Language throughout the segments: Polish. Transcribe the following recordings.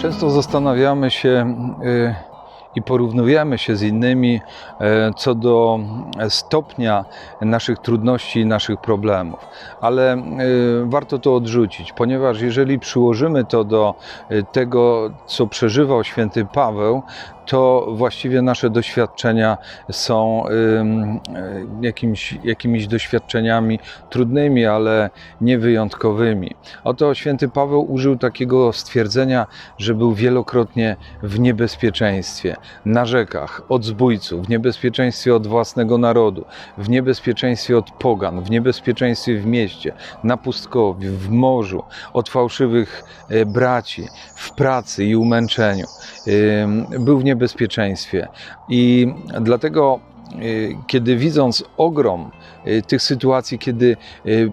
Często zastanawiamy się y, i porównujemy się z innymi y, co do stopnia naszych trudności i naszych problemów, ale y, warto to odrzucić, ponieważ jeżeli przyłożymy to do y, tego, co przeżywał święty Paweł, to właściwie nasze doświadczenia są jakimiś, doświadczeniami trudnymi, ale nie wyjątkowymi. Oto święty Paweł użył takiego stwierdzenia, że był wielokrotnie w niebezpieczeństwie, na rzekach, od zbójców, w niebezpieczeństwie od własnego narodu, w niebezpieczeństwie od pogan, w niebezpieczeństwie w mieście, na pustkowiu, w morzu, od fałszywych e, braci, w pracy i umęczeniu. Był w niebezpieczeństwie i dlatego y, kiedy widząc ogrom y, tych sytuacji, kiedy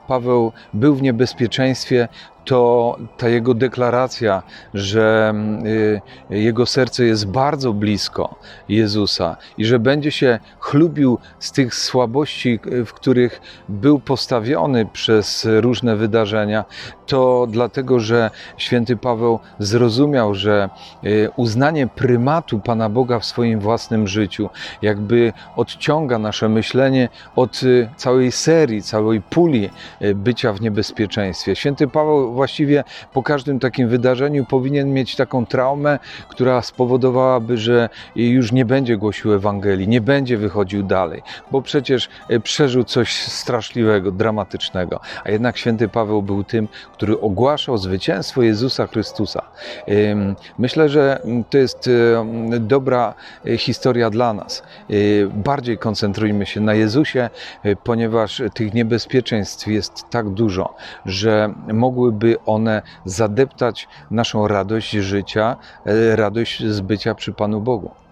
Paweł był w niebezpieczeństwie, to ta jego deklaracja, że y, jego serce jest bardzo blisko Jezusa i że będzie się chlubił z tych słabości, w których był postawiony przez różne wydarzenia, to dlatego, że święty Paweł zrozumiał, że y, uznanie prymatu Pana Boga w swoim własnym życiu jakby odciąga nasze myślenie od y, całej serii, całej puli bycia w niebezpieczeństwie. Święty Paweł właściwie po każdym takim wydarzeniu powinien mieć taką traumę, która spowodowałaby, że już nie będzie głosił Ewangelii, nie będzie wychodził dalej, bo przecież y, przeżył coś straszliwego, dramatycznego. A jednak święty Paweł był tym, który ogłaszał zwycięstwo Jezusa Chrystusa. Myślę, że to jest ym, dobra y, historia dla nas. Bardziej koncentrujmy się na Jezusie, ponieważ tych niebezpieczeństw jest tak dużo, że mogłyby one zadeptać naszą radość życia, y, radość z bycia przy Panu Bogu.